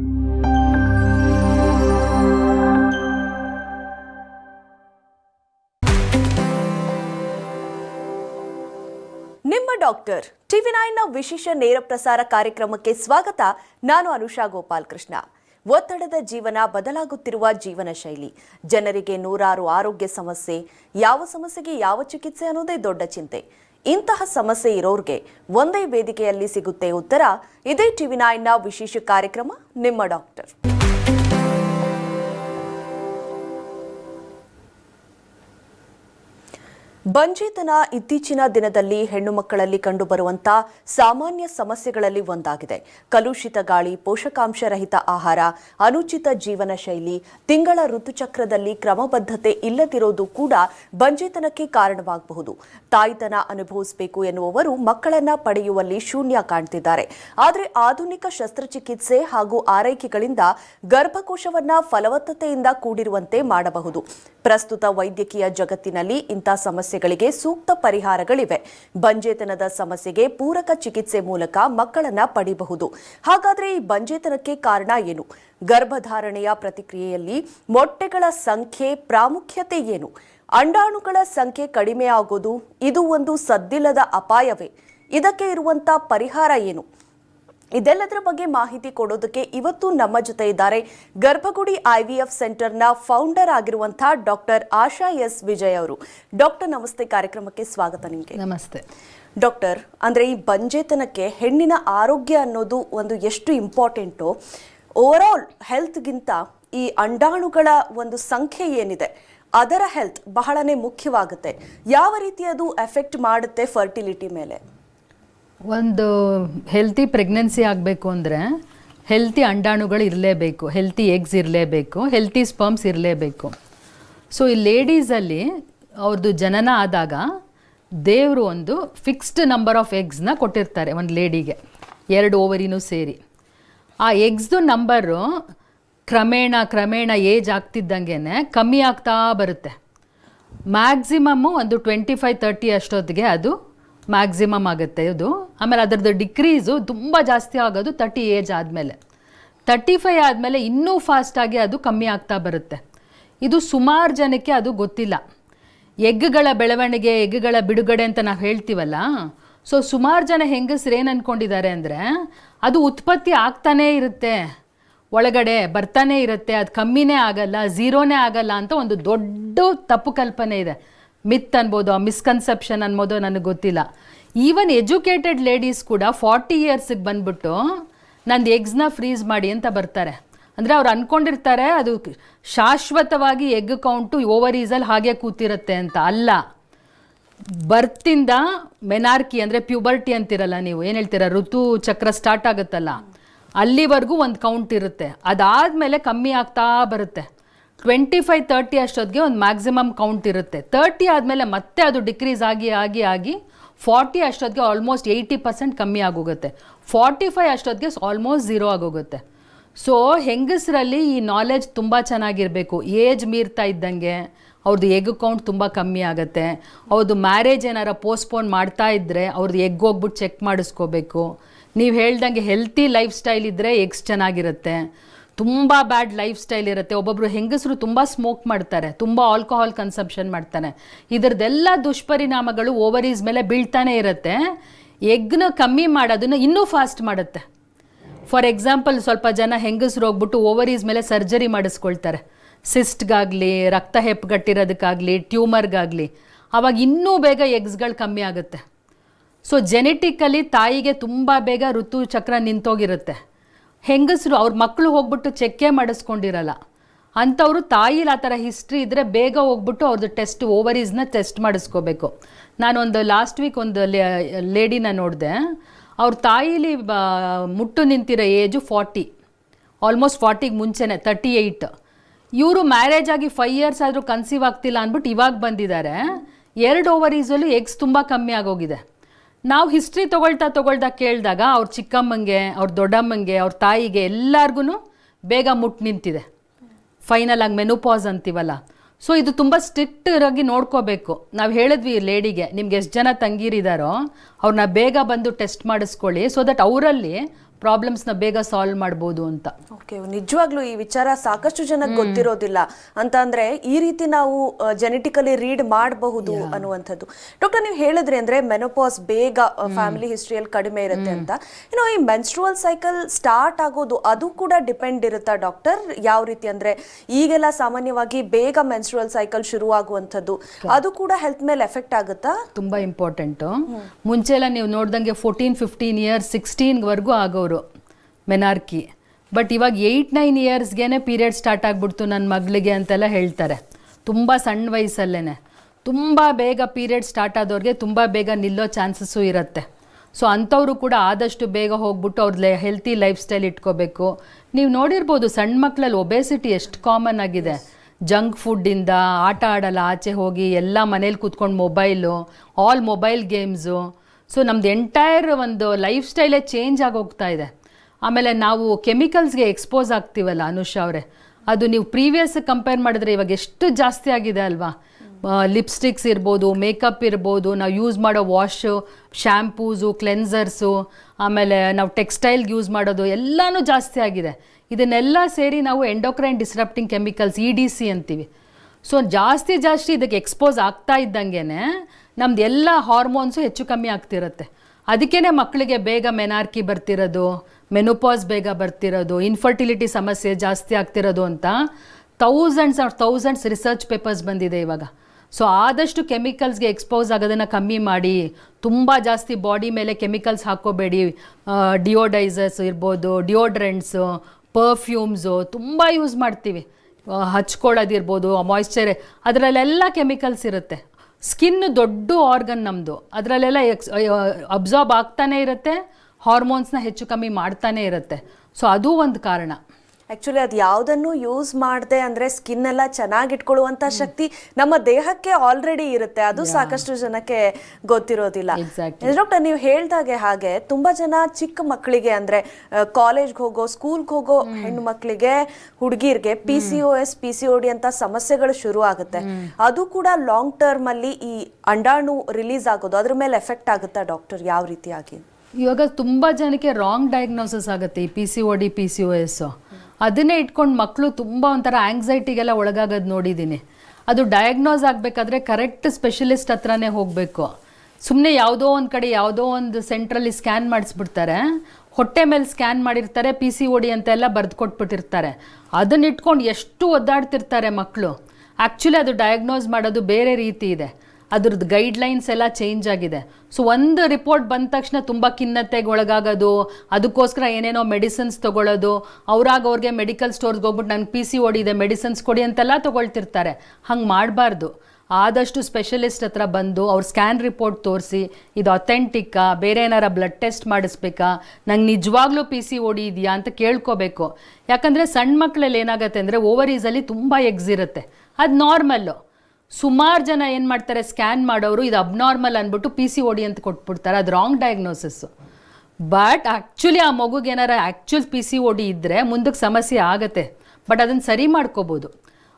ನಿಮ್ಮ doctor TV ನೈನ್ನ ವಿಶೇಷ ನೇರ ಪ್ರಸಾರ ಕಾರ್ಯಕ್ರಮಕ್ಕೆ ಸ್ವಾಗತ. ನಾನು ಅನುಷಾ ಗೋಪಾಲ್ ಕೃಷ್ಣ ಒತ್ತಡದ ಜೀವನ ಬದಲಾಗುತ್ತಿರುವ ಜೀವನ ಶೈಲಿ. ಜನರಿಗೆ ನೂರಾರು ಆರೋಗ್ಯ ಸಮಸ್ಯೆ, ಯಾವ ಸಮಸ್ಯೆಗೆ ಯಾವ ಚಿಕಿತ್ಸೆ ಅನ್ನೋದೇ ದೊಡ್ಡ ಚಿಂತೆ. ಇಂತಹ ಸಮಸ್ಯೆ ಇರೋರ್ಗೆ ಒಂದೇ ವೇದಿಕೆಯಲ್ಲಿ ಸಿಗುತ್ತೆ ಉತ್ತರ. ಇದೇ ಟಿವಿ ನೈನ್ನ ವಿಶೇಷ ಕಾರ್ಯಕ್ರಮ ನಿಮ್ಮ ಡಾಕ್ಟರ್. ಬಂಜೇತನ ಇತ್ತೀಚಿನ ದಿನದಲ್ಲಿ ಹೆಣ್ಣು ಮಕ್ಕಳಲ್ಲಿ ಕಂಡುಬರುವಂತ ಸಾಮಾನ್ಯ ಸಮಸ್ಯೆಗಳಲ್ಲಿ ಒಂದಾಗಿದೆ. ಕಲುಷಿತ ಗಾಳಿ, ಪೋಷಕಾಂಶ ರಹಿತ ಆಹಾರ, ಅನುಚಿತ ಜೀವನ ಶೈಲಿ, ತಿಂಗಳ ಋತುಚಕ್ರದಲ್ಲಿ ಕ್ರಮಬದ್ಧತೆ ಇಲ್ಲದಿರೋದು ಕೂಡ ಬಂಜೇತನಕ್ಕೆ ಕಾರಣವಾಗಬಹುದು. ತಾಯ್ತನ ಅನುಭವಿಸಬೇಕು ಎನ್ನುವವರು ಮಕ್ಕಳನ್ನ ಪಡೆಯುವಲ್ಲಿ ಶೂನ್ಯ ಕಾಣ್ತಿದ್ದಾರೆ. ಆದರೆ ಆಧುನಿಕ ಶಸ್ತ್ರಚಿಕಿತ್ಸೆ ಹಾಗೂ ಆರೈಕೆಗಳಿಂದ ಗರ್ಭಕೋಶವನ್ನ ಫಲವತ್ತತೆಯಿಂದ ಕೂಡಿರುವಂತೆ ಮಾಡಬಹುದು. ಪ್ರಸ್ತುತ ವೈದ್ಯಕೀಯ ಜಗತ್ತಿನಲ್ಲಿ ಇಂಥ ಸಮಸ್ಯೆಗಳಿಗೆ ಸೂಕ್ತ ಪರಿಹಾರಗಳಿವೆ. ಬಂಜೇತನದ ಸಮಸ್ಯೆಗೆ ಪೂರಕ ಚಿಕಿತ್ಸೆ ಮೂಲಕ ಮಕ್ಕಳನ್ನ ಪಡೆಯಬಹುದು ಹಾಗಾದರೆ ಈ ಬಂಜೇತನಕ್ಕೆ ಕಾರಣ ಏನು? ಗರ್ಭಧಾರಣೆಯ ಪ್ರತಿಕ್ರಿಯೆಯಲ್ಲಿ ಮೊಟ್ಟೆಗಳ ಸಂಖ್ಯೆ ಪ್ರಾಮುಖ್ಯತೆ ಏನು? ಅಂಡಾಣುಗಳ ಸಂಖ್ಯೆ ಕಡಿಮೆ ಇದು ಒಂದು ಸದ್ದಿಲ್ಲದ ಅಪಾಯವೇ? ಇದಕ್ಕೆ ಇರುವಂತಹ ಪರಿಹಾರ ಏನು? ಇದೆಲ್ಲದರ ಬಗ್ಗೆ ಮಾಹಿತಿ ಕೊಡೋದಕ್ಕೆ ಇವತ್ತು ನಮ್ಮ ಜೊತೆ ಇದ್ದಾರೆ ಗರ್ಭಗುಡಿ ಐವಿಎಫ್ ಸೆಂಟರ್ನ ಫೌಂಡರ್ ಆಗಿರುವಂತಹ ಡಾಕ್ಟರ್ ಆಶಾ ಎಸ್ ವಿಜಯ್ ಅವರು. ಡಾಕ್ಟರ್ ನಮಸ್ತೆ. ಕಾರ್ಯಕ್ರಮಕ್ಕೆ ಸ್ವಾಗತ ನಿಮಗೆ. ನಮಸ್ತೆ. ಡಾಕ್ಟರ್ ಅಂದ್ರೆ ಈ ಬಂಜೇತನಕ್ಕೆ ಹೆಣ್ಣಿನ ಆರೋಗ್ಯ ಅನ್ನೋದು ಒಂದು ಎಷ್ಟು ಇಂಪಾರ್ಟೆಂಟು ಓವರ್ ಆಲ್ ಹೆಲ್ತ್ಗಿಂತ ಈ ಅಂಡಾಣುಗಳ ಒಂದು ಸಂಖ್ಯೆ ಏನಿದೆ ಅದರ ಹೆಲ್ತ್ ಬಹಳನೇ ಮುಖ್ಯವಾಗುತ್ತೆ. ಯಾವ ರೀತಿ ಅದು ಎಫೆಕ್ಟ್ ಮಾಡುತ್ತೆ ಫರ್ಟಿಲಿಟಿ ಮೇಲೆ? ಒಂದು ಹೆಲ್ತಿ ಪ್ರೆಗ್ನೆನ್ಸಿ ಆಗಬೇಕು ಅಂದರೆ ಹೆಲ್ತಿ ಅಂಡಾಣುಗಳು ಇರಲೇಬೇಕು ಹೆಲ್ತಿ ಎಗ್ಸ್ ಇರಲೇಬೇಕು ಹೆಲ್ತಿ ಸ್ಪರ್ಮ್ಸ್ ಇರಲೇಬೇಕು. ಸೊ ಈ ಲೇಡೀಸಲ್ಲಿ ಅವ್ರದ್ದು ಜನನ ಆದಾಗ ದೇವರು ಒಂದು ಫಿಕ್ಸ್ಡ್ ನಂಬರ್ ಆಫ್ ಎಗ್ಸ್ನ ಕೊಟ್ಟಿರ್ತಾರೆ ಒಂದು ಲೇಡಿಗೆ ಎರಡು ಓವರಿನೂ ಸೇರಿ. ಆ ಎಗ್ಸ್ದು ನಂಬರು ಕ್ರಮೇಣ ಕ್ರಮೇಣ ಏಜ್ ಆಗ್ತಿದ್ದಂಗೆ ಕಮ್ಮಿ ಆಗ್ತಾ ಬರುತ್ತೆ. ಮ್ಯಾಕ್ಸಿಮಮ್ಮು ಒಂದು ಟ್ವೆಂಟಿ ಫೈವ್ ತರ್ಟಿ ಅಷ್ಟೊತ್ತಿಗೆ ಅದು ಮ್ಯಾಕ್ಸಿಮಮ್ ಆಗುತ್ತೆ ಇದು ಆಮೇಲೆ ಅದರದ್ದು ಡಿಕ್ರೀಸು ತುಂಬ ಜಾಸ್ತಿ ಆಗೋದು ತರ್ಟಿ ಏಜ್ ಆದಮೇಲೆ. ತರ್ಟಿ ಫೈವ್ ಆದಮೇಲೆ ಇನ್ನೂ ಫಾಸ್ಟಾಗಿ ಅದು ಕಮ್ಮಿ ಆಗ್ತಾ ಬರುತ್ತೆ. ಇದು ಸುಮಾರು ಜನಕ್ಕೆ ಅದು ಗೊತ್ತಿಲ್ಲ. ಎಗ್ಗಳ ಬೆಳವಣಿಗೆ, ಎಗ್ಗಳ ಬಿಡುಗಡೆ ಅಂತ ನಾವು ಹೇಳ್ತೀವಲ್ಲ. ಸೊ ಸುಮಾರು ಜನ ಹೆಂಗಸ್ರು ಏನು ಅಂದ್ಕೊಂಡಿದ್ದಾರೆ ಅಂದರೆ, ಅದು ಉತ್ಪತ್ತಿ ಆಗ್ತಾನೇ ಇರುತ್ತೆ. ಒಳಗಡೆ ಬರ್ತಾನೇ ಇರುತ್ತೆ. ಅದು ಕಮ್ಮಿನೇ ಆಗಲ್ಲ, ಝೀರೋನೇ ಆಗಲ್ಲ ಅಂತ ಒಂದು ದೊಡ್ಡ ತಪ್ಪು ಕಲ್ಪನೆ ಇದೆ. ಮಿತ್ ಅನ್ಬೋದು ಮಿಸ್ಕನ್ಸೆಪ್ಷನ್ ಅನ್ಬೋದು ನನಗೆ ಗೊತ್ತಿಲ್ಲ. ಈವನ್ ಎಜುಕೇಟೆಡ್ ಲೇಡೀಸ್ ಕೂಡ ಫಾರ್ಟಿ ಇಯರ್ಸಿಗೆ ಬಂದ್ಬಿಟ್ಟು ನಂದು ಎಗ್ಸ್ನ ಫ್ರೀಸ್ ಮಾಡಿ ಅಂತ ಬರ್ತಾರೆ. ಅಂದರೆ ಅವ್ರು ಅಂದ್ಕೊಂಡಿರ್ತಾರೆ ಅದು ಶಾಶ್ವತವಾಗಿ ಎಗ್ ಕೌಂಟು ಓವರೀಸಲ್ಲಿ ಹಾಗೆ ಕೂತಿರುತ್ತೆ ಅಂತ. ಅಲ್ಲ ಬರ್ತಿಂದ ಮೆನಾರ್ಕಿ ಅಂದರೆ ಪ್ಯೂಬರ್ಟಿ ಅಂತಿರಲ್ಲ ನೀವು. ಏನು ಹೇಳ್ತೀರಾ? ಋತು ಚಕ್ರ ಸ್ಟಾರ್ಟ್ ಆಗುತ್ತಲ್ಲ. ಅಲ್ಲಿವರೆಗೂ ಒಂದು ಕೌಂಟ್ ಇರುತ್ತೆ. ಅದಾದಮೇಲೆ ಕಮ್ಮಿ ಆಗ್ತಾ ಬರುತ್ತೆ. ಟ್ವೆಂಟಿ ಫೈವ್ ತರ್ಟಿ ಅಷ್ಟೊತ್ತಿಗೆ ಒಂದು ಮ್ಯಾಕ್ಸಿಮಮ್ ಕೌಂಟ್ ಇರುತ್ತೆ. ತರ್ಟಿ ಆದಮೇಲೆ ಮತ್ತೆ ಅದು ಡಿಕ್ರೀಸ್ ಆಗಿ ಆಗಿ ಆಗಿ ಫಾರ್ಟಿ ಅಷ್ಟೊತ್ತಿಗೆ ಆಲ್ಮೋಸ್ಟ್ ಏಯ್ಟಿ ಪರ್ಸೆಂಟ್ ಕಮ್ಮಿ ಆಗೋಗುತ್ತೆ. ಫಾರ್ಟಿ ಫೈವ್ ಅಷ್ಟೊತ್ತಿಗೆ ಆಲ್ಮೋಸ್ಟ್ ಝೀರೋ ಆಗೋಗುತ್ತೆ. ಸೊ ಹೆಂಗಸರಲ್ಲಿ ಈ ನಾಲೆಜ್ ತುಂಬ ಚೆನ್ನಾಗಿರಬೇಕು. ಏಜ್ ಮೀರ್ತಾ ಇದ್ದಂಗೆ ಅವ್ರದ್ದು ಎಗ್ ಕೌಂಟ್ ತುಂಬ ಕಮ್ಮಿ ಆಗುತ್ತೆ. ಅವ್ರದ್ದು ಮ್ಯಾರೇಜ್ ಏನಾರ ಪೋಸ್ಟ್ಪೋನ್ ಮಾಡ್ತಾ ಇದ್ದರೆ ಅವ್ರದ್ದು ಎಗ್ ಹೋಗ್ಬಿಟ್ಟು ಚೆಕ್ ಮಾಡಿಸ್ಕೋಬೇಕು. ನೀವು ಹೇಳ್ದಂಗೆ ಹೆಲ್ತಿ ಲೈಫ್ ಸ್ಟೈಲ್ ಇದ್ದರೆ ಎಗ್ಸ್ ಚೆನ್ನಾಗಿರುತ್ತೆ. ತುಂಬ ಬ್ಯಾಡ್ ಲೈಫ್ ಸ್ಟೈಲ್ ಇರುತ್ತೆ. ಒಬ್ಬೊಬ್ಬರು ಹೆಂಗಸರು ತುಂಬ ಸ್ಮೋಕ್ ಮಾಡ್ತಾರೆ, ತುಂಬ ಆಲ್ಕೋಹಾಲ್ ಕನ್ಸಂಪ್ಷನ್ ಮಾಡ್ತಾನೆ. ಇದರದ್ದೆಲ್ಲ ದುಷ್ಪರಿಣಾಮಗಳು ಓವರೀಸ್ ಮೇಲೆ ಬೀಳ್ತಾನೆ ಇರುತ್ತೆ. ಎಗ್ನ ಕಮ್ಮಿ ಮಾಡೋದನ್ನು ಇನ್ನೂ ಫಾಸ್ಟ್ ಮಾಡುತ್ತೆ. ಫಾರ್ ಎಕ್ಸಾಂಪಲ್ ಸ್ವಲ್ಪ ಜನ ಹೆಂಗಸರು ಹೋಗ್ಬಿಟ್ಟು ಓವರೀಸ್ ಮೇಲೆ ಸರ್ಜರಿ ಮಾಡಿಸ್ಕೊಳ್ತಾರೆ. ಸಿಸ್ಟ್ಗಾಗಲಿ ರಕ್ತ ಹೆಪ್ಪುಗಟ್ಟಿರೋದಕ್ಕಾಗಲಿ ಟ್ಯೂಮರ್ಗಾಗಲಿ ಆವಾಗ ಇನ್ನೂ ಬೇಗ ಎಗ್ಸ್ಗಳು ಕಮ್ಮಿ ಆಗುತ್ತೆ. ಸೊ ಜೆನೆಟಿಕಲಿ ತಾಯಿಗೆ ತುಂಬ ಬೇಗ ಋತು ಚಕ್ರ ನಿಂತೋಗಿರುತ್ತೆ. ಹೆಂಗಸರು ಅವ್ರ ಮಕ್ಕಳು ಹೋಗ್ಬಿಟ್ಟು ಚೆಕ್ಕೆ ಮಾಡಿಸ್ಕೊಂಡಿರಲ್ಲ. ಅಂಥವರು ತಾಯಿಲಿ ಆ ಥರ ಹಿಸ್ಟ್ರಿ ಇದ್ದರೆ ಬೇಗ ಹೋಗ್ಬಿಟ್ಟು ಅವ್ರದ್ದು ಟೆಸ್ಟ್ ಓವರೀಸ್ನ ಟೆಸ್ಟ್ ಮಾಡಿಸ್ಕೋಬೇಕು. ನಾನೊಂದು ಲಾಸ್ಟ್ ವೀಕ್ ಒಂದು ಲೇಡಿನ ನೋಡಿದೆ. ಅವ್ರ ತಾಯಿಲಿ ಮುಟ್ಟು ನಿಂತಿರೋ ಏಜು ಫಾರ್ಟಿ ಆಲ್ಮೋಸ್ಟ್ ಫಾರ್ಟಿಗೆ ಮುಂಚೆನೆ ತರ್ಟಿ ಏಯ್ಟ್ ಇವರು ಮ್ಯಾರೇಜ್ ಆಗಿ ಫೈವ್ ಇಯರ್ಸ್ ಆದರೂ ಕನ್ಸೀವ್ ಆಗ್ತಿಲ್ಲ ಅಂದ್ಬಿಟ್ಟು ಇವಾಗ ಬಂದಿದ್ದಾರೆ. ಎರಡು ಓವರೀಸಲ್ಲೂ ಎಗ್ಸ್ ತುಂಬ ಕಮ್ಮಿ ಆಗೋಗಿದೆ. ನಾವು ಹಿಸ್ಟ್ರಿ ತೊಗೊಳ್ತಾ ತೊಗೊಳ್ತಾ ಕೇಳಿದಾಗ ಅವ್ರ ಚಿಕ್ಕಮ್ಮಂಗೆ, ಅವ್ರ ದೊಡ್ಡಮ್ಮಂಗೆ, ಅವ್ರ ತಾಯಿಗೆ ಎಲ್ಲರಿಗೂ ಬೇಗ ಮುಟ್ಟು ನಿಂತಿದೆ. ಫೈನಲ್ ಆಗಿ ಮೆನುಪಾಸ್ ಅಂತೀವಲ್ಲ. ಸೊ ಇದು ತುಂಬ ಸ್ಟ್ರಿಕ್ಟ್ ಆಗಿ ನೋಡ್ಕೋಬೇಕು. ನಾವು ಹೇಳಿದ್ವಿ ಲೇಡಿಗೆ ನಿಮ್ಗೆ ಎಷ್ಟು ಜನ ತಂಗೀರಿದಾರೋ ಅವ್ರನ್ನ ಬೇಗ ಬಂದು ಟೆಸ್ಟ್ ಮಾಡಿಸ್ಕೊಳ್ಳಿ ಸೊ ದಟ್ ಅವರಲ್ಲಿ ಪ್ರಾಬ್ಲಮ್ಸ್ನ ಬೇಗ ಸಾಲ್ವ್ ಮಾಡ್ಬೋದು ಅಂತ. ಓಕೆ ನಿಜವಾಗ್ಲೂ ಈ ವಿಚಾರ ಸಾಕಷ್ಟು ಜನಕ್ಕೆ ಗೊತ್ತಿರೋದಿಲ್ಲ. ಅಂತ ಅಂದ್ರೆ ಈ ರೀತಿ ನಾವು ಜೆನೆಟಿಕಲಿ ರೀಡ್ ಮಾಡಬಹುದು ಅನ್ನುವಂಥದ್ದು. ಡಾಕ್ಟರ್ ನೀವು ಹೇಳಿದ್ರಿ ಅಂದ್ರೆ ಮೆನೋಪಾಸ್ ಬೇಗ ಫ್ಯಾಮಿಲಿ ಹಿಸ್ಟ್ರಿಯಲ್ಲಿ ಕಡಿಮೆ ಇರುತ್ತೆ ಅಂತ. ಏನೋ ಈ ಮೆನ್ಸ್ಟ್ರುವಲ್ ಸೈಕಲ್ ಸ್ಟಾರ್ಟ್ ಆಗೋದು ಅದು ಕೂಡ ಡಿಪೆಂಡ್ ಇರುತ್ತಾ ಡಾಕ್ಟರ್ ಯಾವ ರೀತಿ ಅಂದ್ರೆ ಈಗೆಲ್ಲ ಸಾಮಾನ್ಯವಾಗಿ ಬೇಗ ಮೆನ್ಸ್ಟ್ರುವಲ್ ಸೈಕಲ್ ಶುರು ಆಗುವಂಥದ್ದು ಅದು ಕೂಡ ಹೆಲ್ತ್ ಮೇಲೆ ಎಫೆಕ್ಟ್ ಆಗುತ್ತಾ? ತುಂಬಾ ಇಂಪಾರ್ಟೆಂಟ್ ಮುಂಚೆ ಎಲ್ಲ ನೀವು ನೋಡ್ದಂಗೆ ಫೋರ್ಟೀನ್ ಫಿಫ್ಟೀನ್ ಇಯರ್ ಸಿಕ್ಸ್ಟೀನ್ ವರ್ಗೂ ಆಗೋರು. ಮೆನಾರ್ಕಿ. ಬಟ್ ಇವಾಗ ಏಯ್ಟ್ ನೈನ್ ಇಯರ್ಸ್ಗೆ ಪೀರಿಯಡ್ ಸ್ಟಾರ್ಟ್ ಆಗಿಬಿಡ್ತು ನನ್ನ ಮಗಳಿಗೆ ಅಂತೆಲ್ಲ ಹೇಳ್ತಾರೆ. ತುಂಬ ಸಣ್ಣ ವಯಸ್ಸಲ್ಲೇ ತುಂಬ ಬೇಗ ಪೀರಿಯಡ್ ಸ್ಟಾರ್ಟ್ ಆದವ್ರಿಗೆ ತುಂಬ ಬೇಗ ನಿಲ್ಲೋ ಚಾನ್ಸಸ್ಸು ಇರುತ್ತೆ. ಸೊ ಅಂಥವರು ಕೂಡ ಆದಷ್ಟು ಬೇಗ ಹೋಗ್ಬಿಟ್ಟು ಅವ್ರದ್ದು ಹೆಲ್ತಿ ಲೈಫ್ ಸ್ಟೈಲ್ ಇಟ್ಕೋಬೇಕು. ನೀವು ನೋಡಿರ್ಬೋದು ಸಣ್ಣ ಮಕ್ಕಳಲ್ಲಿ ಒಬೆಸಿಟಿ ಎಷ್ಟು ಕಾಮನ್ ಆಗಿದೆ. ಜಂಕ್ ಫುಡ್ಡಿಂದ ಆಟ ಆಡಲ್ಲ, ಆಚೆ ಹೋಗಿ ಎಲ್ಲ ಮನೇಲಿ ಕೂತ್ಕೊಂಡು mobile all mobile games so ನಮ್ದು ಎಂಟೈರ್ ಒಂದು ಲೈಫ್ ಸ್ಟೈಲೇ ಚೇಂಜ್ ಆಗೋಗ್ತಾ ಇದೆ. ಆಮೇಲೆ ನಾವು ಕೆಮಿಕಲ್ಸ್ಗೆ ಎಕ್ಸ್ಪೋಸ್ ಆಗ್ತೀವಲ್ಲ ಅನುಷಾ ಅವರೇ, ಅದು ನೀವು ಪ್ರೀವಿಯಸ್ ಕಂಪೇರ್ ಮಾಡಿದ್ರೆ ಇವಾಗ ಎಷ್ಟು ಜಾಸ್ತಿ ಆಗಿದೆ ಅಲ್ವಾ? ಲಿಪ್ಸ್ಟಿಕ್ಸ್ ಇರ್ಬೋದು, ಮೇಕಪ್ ಇರ್ಬೋದು, ನಾವು ಯೂಸ್ ಮಾಡೋ ವಾಶು ಶ್ಯಾಂಪೂಸು ಕ್ಲೆನ್ಸರ್ಸು, ಆಮೇಲೆ ನಾವು ಟೆಕ್ಸ್ಟೈಲ್ಗೆ ಯೂಸ್ ಮಾಡೋದು ಎಲ್ಲನೂ ಜಾಸ್ತಿ ಆಗಿದೆ. ಇದನ್ನೆಲ್ಲ ಸೇರಿ ನಾವು endocrine disrupting chemicals E D C ಅಂತೀವಿ. ಸೊ ಜಾಸ್ತಿ ಜಾಸ್ತಿ ಇದಕ್ಕೆ ಎಕ್ಸ್ಪೋಸ್ ಆಗ್ತಾ ಇದ್ದಂಗೆ ನಮ್ದು ಎಲ್ಲ ಹಾರ್ಮೋನ್ಸು ಹೆಚ್ಚು ಕಮ್ಮಿ ಆಗ್ತಿರುತ್ತೆ. ಅದಕ್ಕೇ ಮಕ್ಕಳಿಗೆ ಬೇಗ ಮೆನಾರ್ಕಿ ಬರ್ತಿರೋದು ಮೆನೋಪಾಸ್ ಬೇಗ ಬರ್ತಿರೋದು ಇನ್ಫರ್ಟಿಲಿಟಿ ಸಮಸ್ಯೆ ಜಾಸ್ತಿ ಆಗ್ತಿರೋದು ಅಂತ thousands or thousands research papers ಬಂದಿದೆ ಇವಾಗ. ಸೊ ಆದಷ್ಟು ಕೆಮಿಕಲ್ಸ್ಗೆ ಎಕ್ಸ್ಪೋಸ್ ಆಗೋದನ್ನು ಕಮ್ಮಿ ಮಾಡಿ, ತುಂಬ ಜಾಸ್ತಿ ಬಾಡಿ ಮೇಲೆ ಕೆಮಿಕಲ್ಸ್ ಹಾಕೋಬೇಡಿ. ಡಿಯೋಡೈಸರ್ಸ್ ಇರ್ಬೋದು ಡಿಯೋಡ್ರೆಂಟ್ಸು ಪರ್ಫ್ಯೂಮ್ಸು ತುಂಬ ಯೂಸ್ ಮಾಡ್ತೀವಿ. ಹಚ್ಕೊಳ್ಳೋದಿರ್ಬೋದು ಮಾಯ್ಶ್ಚರ್ ಅದರಲ್ಲೆಲ್ಲ ಕೆಮಿಕಲ್ಸ್ ಇರುತ್ತೆ. ಸ್ಕಿನ್ ದೊಡ್ಡ ಆರ್ಗನ್ ನಮ್ಮದು ಅದರಲ್ಲೆಲ್ಲ ಎಕ್ಸ್ ಅಬ್ಸಾರ್ಬ್ ಆಗ್ತಾನೆ ಇರುತ್ತೆ. ಹಾರ್ಮೋನ್ಸ್ನ ಹೆಚ್ಚು ಕಮ್ಮಿ ಮಾಡ್ತಾನೆ ಇರುತ್ತೆ. ಸೊ ಅದು ಒಂದು ಕಾರಣ. ಆ್ಯಕ್ಚುಲಿ ಅದು ಯಾವುದನ್ನು ಯೂಸ್ ಮಾಡದೆ ಅಂದ್ರೆ ಸ್ಕಿನ್ ಎಲ್ಲ ಚೆನ್ನಾಗಿ ಇಟ್ಕೊಳ್ಳುವಂತ ಶಕ್ತಿ ನಮ್ಮ ದೇಹಕ್ಕೆ ಆಲ್ರೆಡಿ ಇರುತ್ತೆ. ಅದು ಸಾಕಷ್ಟು ಜನಕ್ಕೆ ಗೊತ್ತಿರೋದಿಲ್ಲ. ಡಾಕ್ಟರ್ ನೀವು ಹೇಳ್ದಾಗೆ ಹಾಗೆ ತುಂಬಾ ಜನ ಚಿಕ್ಕ ಮಕ್ಕಳಿಗೆ ಅಂದ್ರೆ ಕಾಲೇಜ್ಗೆ ಹೋಗೋ ಸ್ಕೂಲ್ಗೆ ಹೋಗೋ ಹೆಣ್ಣು ಮಕ್ಕಳಿಗೆ ಹುಡುಗಿರ್ಗೆ P C O S P C O D ಅಂತ ಸಮಸ್ಯೆಗಳು ಶುರು ಆಗುತ್ತೆ. ಅದು ಕೂಡ ಲಾಂಗ್ ಟರ್ಮ್ ಅಲ್ಲಿ ಈ ಅಂಡಾಣು ರಿಲೀಸ್ ಆಗೋದು ಅದ್ರ ಮೇಲೆ ಎಫೆಕ್ಟ್ ಆಗುತ್ತಾ ಡಾಕ್ಟರ್ ಯಾವ ರೀತಿಯಾಗಿ ಇವಾಗ ತುಂಬ ಜನಕ್ಕೆ ರಾಂಗ್ ಡಯಾಗ್ನೋಸಿಸ್ ಆಗುತ್ತೆ, ಈ P C O D P C O S ಅದನ್ನೇ ಇಟ್ಕೊಂಡು ಮಕ್ಕಳು ತುಂಬ ಒಂಥರ ಆಂಗ್ಸೈಟಿಗೆಲ್ಲ ಒಳಗಾಗೋದು ನೋಡಿದ್ದೀನಿ ಅದು ಡಯಾಗ್ನೋಸ್ ಆಗಬೇಕಾದ್ರೆ ಕರೆಕ್ಟ್ ಸ್ಪೆಷಲಿಸ್ಟ್ ಹತ್ರನೇ ಹೋಗಬೇಕು. ಸುಮ್ಮನೆ ಯಾವುದೋ ಒಂದು ಕಡೆ, ಯಾವುದೋ ಒಂದು ಸೆಂಟ್ರಲ್ಲಿ ಸ್ಕ್ಯಾನ್ ಮಾಡಿಸ್ಬಿಡ್ತಾರೆ. ಹೊಟ್ಟೆ ಮೇಲೆ ಸ್ಕ್ಯಾನ್ ಮಾಡಿರ್ತಾರೆ ಪಿ ಸಿ ಒ ಡಿ ಅಂತೆಲ್ಲ ಬರೆದು ಕೊಟ್ಬಿಟ್ಟಿರ್ತಾರೆ ಅದನ್ನ ಇಟ್ಕೊಂಡು ಎಷ್ಟು ಒದ್ದಾಡ್ತಿರ್ತಾರೆ ಮಕ್ಕಳು ಆ್ಯಕ್ಚುಲಿ ಅದು ಡಯಾಗ್ನೋಸ್ ಮಾಡೋದು ಬೇರೆ ರೀತಿ ಇದೆ. ಅದ್ರದ್ದು ಗೈಡ್ಲೈನ್ಸ್ ಎಲ್ಲ ಚೇಂಜ್ ಆಗಿದೆ. ಸೊ ಒಂದು ರಿಪೋರ್ಟ್ ಬಂದ ತಕ್ಷಣ ತುಂಬ ಖಿನ್ನತೆಗೆ ಒಳಗಾಗೋದು ಅದಕ್ಕೋಸ್ಕರ ಏನೇನೋ ಮೆಡಿಸಿನ್ಸ್ ತೊಗೊಳ್ಳೋದು, ಅವ್ರಾಗ ಅವ್ರಿಗೆ ಮೆಡಿಕಲ್ ಸ್ಟೋರ್ಗೆ ಹೋಗ್ಬಿಟ್ಟು ನಂಗೆ ಪಿ ಸಿ ಇದೆ ಮೆಡಿಸಿನ್ಸ್ ಕೊಡಿ ಅಂತೆಲ್ಲ ತೊಗೊಳ್ತಿರ್ತಾರೆ. ಹಂಗೆ ಮಾಡಬಾರ್ದು. ಆದಷ್ಟು ಸ್ಪೆಷಲಿಸ್ಟ್ ಹತ್ರ ಬಂದು ಅವ್ರ ಸ್ಕ್ಯಾನ್ ರಿಪೋರ್ಟ್ ತೋರಿಸಿ, ಇದು ಅಥೆಂಟಿಕ್ಕಾ ಬೇರೆ ಏನಾರ ಬ್ಲಡ್ ಟೆಸ್ಟ್ ಮಾಡಿಸ್ಬೇಕಾ, ನಂಗೆ ನಿಜವಾಗ್ಲೂ ಪಿ ಸಿ ಓಡಿ ಇದೆಯಾ ಅಂತ ಕೇಳ್ಕೋಬೇಕು. ಯಾಕಂದರೆ ಸಣ್ಣ ಮಕ್ಕಳಲ್ಲಿ ಏನಾಗುತ್ತೆ ಅಂದರೆ ಓವರೀಸಲ್ಲಿ ತುಂಬ ಎಗ್ಸ್ ಇರುತ್ತೆ. ಅದು ನಾರ್ಮಲ್ಲು ಸುಮಾರು ಜನ ಏನು ಮಾಡ್ತಾರೆ, ಸ್ಕ್ಯಾನ್ ಮಾಡೋರು ಇದು ಅಬ್ನಾರ್ಮಲ್ ಅಂದ್ಬಿಟ್ಟು ಪಿ ಸಿ ಓಡಿ ಅಂತ ಕೊಟ್ಬಿಡ್ತಾರೆ, ಅದು ರಾಂಗ್ ಡಯಾಗ್ನೋಸಿಸ್ಸು ಬಟ್ ಆ್ಯಕ್ಚುಲಿ ಆ ಮಗುಗೆ ಏನಾರ ಆ್ಯಕ್ಚುಲ್ ಪಿ ಸಿ ಓಡಿ ಇದ್ದರೆ ಮುಂದಕ್ಕೆ ಸಮಸ್ಯೆ ಆಗುತ್ತೆ. ಬಟ್ ಅದನ್ನು ಸರಿ ಮಾಡ್ಕೋಬೋದು.